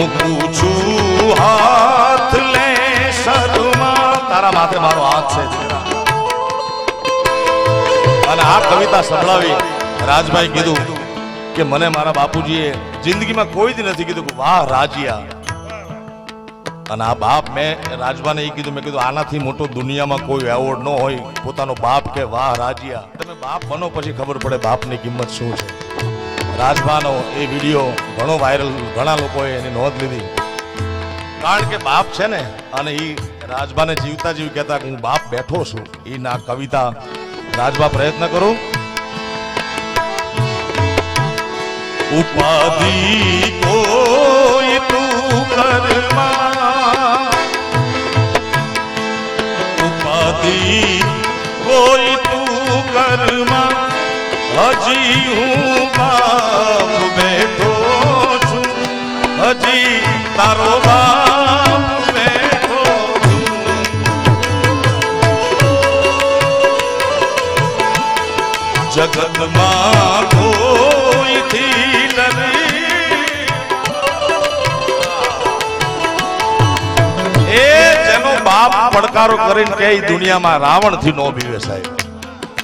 મૂકું છું હાથ લે શરૂમાં. તારા માથે મારો હાથ છે. અને આ કવિતા સંભળાવી રાજભાઈ કીધું કે મને મારા બાપુજીએ જિંદગીમાં કોઈ જ નથી કીધું કે વાહ રાજિયા. અને આ બાપ મેં રાજભાને એ કીધું, મેં કીધું, આનાથી મોટો દુનિયામાં કોઈ એવોર્ડ ન હોય. પોતાનો બાપ કે વાહ રાજિયા. તમે બાપ બનો પછી ખબર પડે બાપની કિંમત શું છે. રાજભાનો એ વીડિયો ઘણો વાયરલ ઘણા લોકોએ એની નોંધ લીધી. કારણ કે બાપ છે ને, અને એ રાજભાને જીવતા જીવ કહેતા હું બાપ બેઠો છું. એ ના કવિતા રાજભા પ્રયત્ન કરું. ઉપાધિ ઉપાધિ કોઈ તું કરમાં હજી હું બાપ પડકારો કરીને કે દુનિયામાં રાવણથી નો બીવે સાહેબ.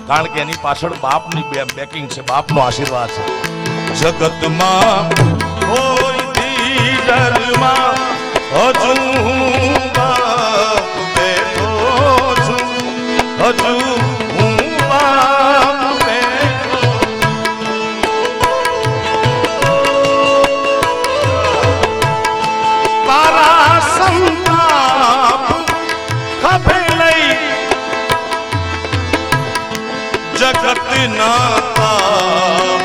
કારણ કે એની પાછળ બાપની બેકિંગ છે, બાપનો આશીર્વાદ છે. જગતમાં માં ડરમાં હજુ જગત ના તાપ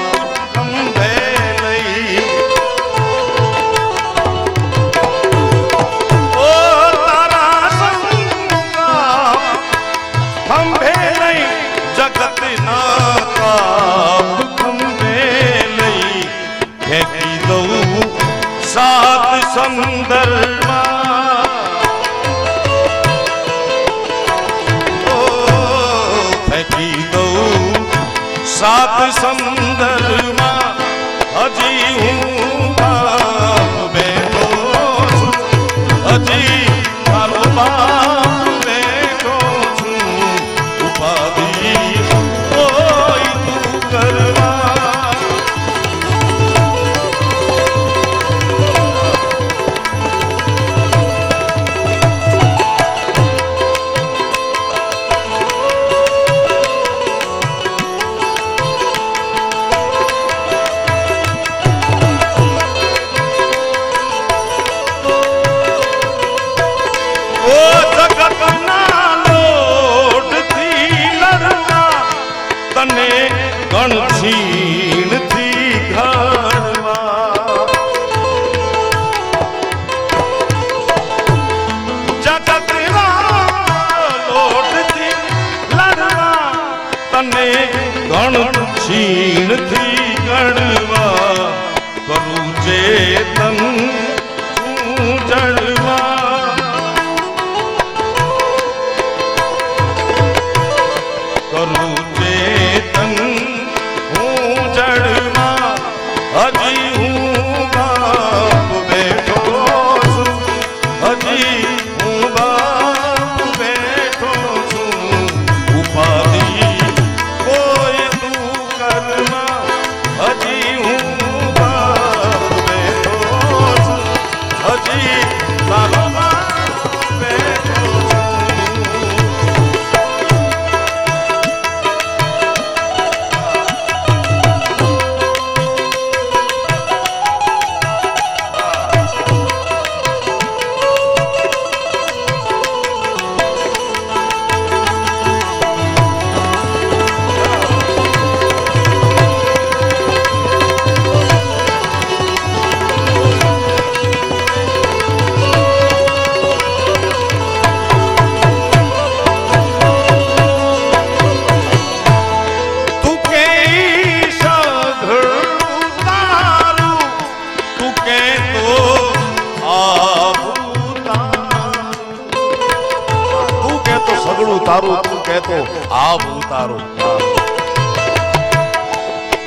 તારું.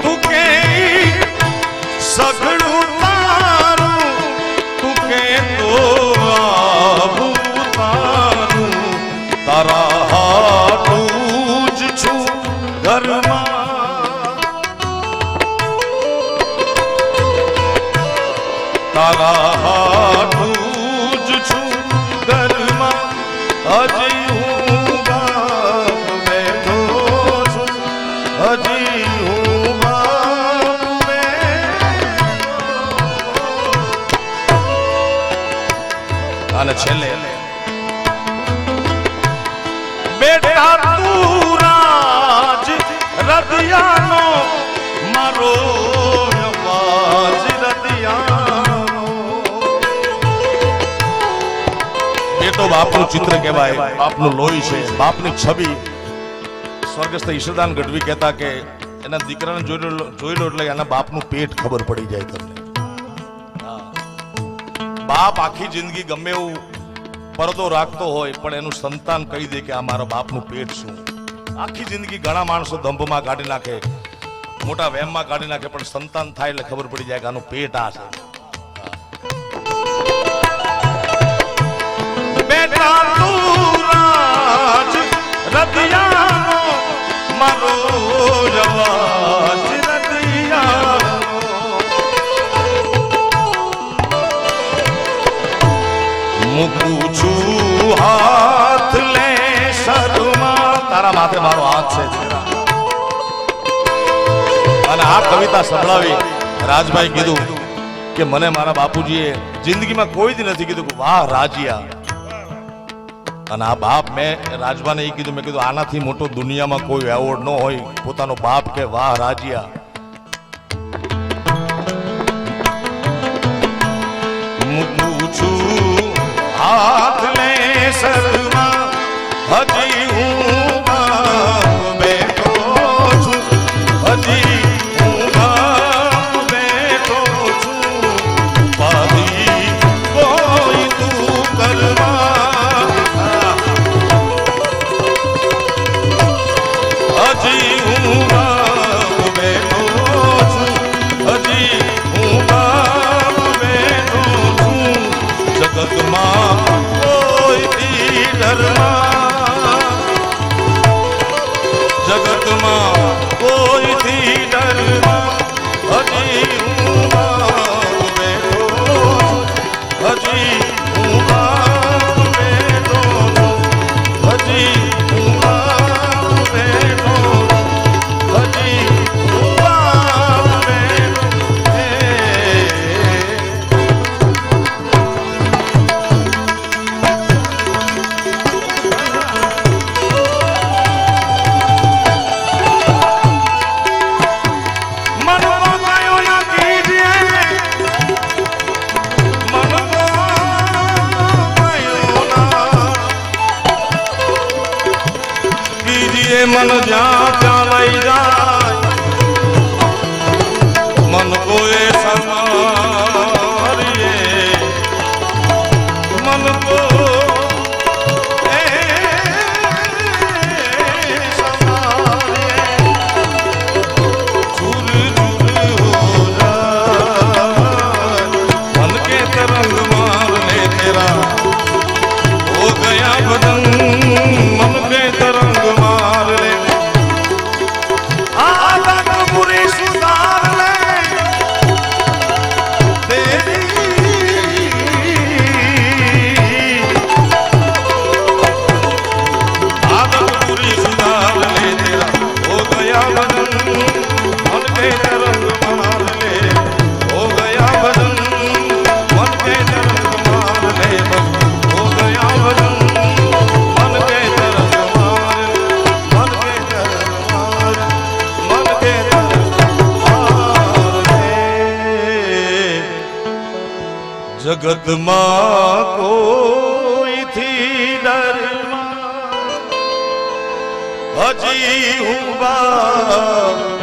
તું કે સઘળું તારું, તું તો તારું. તારા હાટું જ છું ઘરમાં. તારા હાટું છું ઘરમાં. બાપનું ચિત્ર કહેવાય બાપનું લોહી છે બાપની છબી. સ્વર્ગસ્થ ઈશ્વરદાન ગઢવી કહેતા કે એના દીકરાને જોઈ લો જોઈ લો એટલે એના બાપનું પેટ ખબર પડી જાય તમને. બાપ આખી જિંદગી ગમે એવું પરદો રાખતો હોય પણ એનું સંતાન કહી દે કે આ મારા બાપનું પેટ શું. આખી જિંદગી ઘણા માણસો ધંભમાં કાઢી નાખે મોટા વહેમમાં કાઢી નાખે પણ સંતાન થાય એટલે ખબર પડી જાય કે આનું પેટ આ છે. તારા માથે મારો હાથ છે અને આ કવિતા સંભળાવી રાજભાઈ કીધું કે મને મારા બાપુજીએ જિંદગીમાં કોઈ જ નથી કીધું વાહ, રાજીયા. અને આ બાપ મેં રાજવાને એ કીધું, મેં કીધું, આનાથી મોટો દુનિયામાં કોઈ એવોર્ડ ન હોય, પોતાનો બાપ કે વાહ રાજીયા. હું છું હાથ લે શર્મા હજી હું જગતમાં કોઈથી હજી હું બા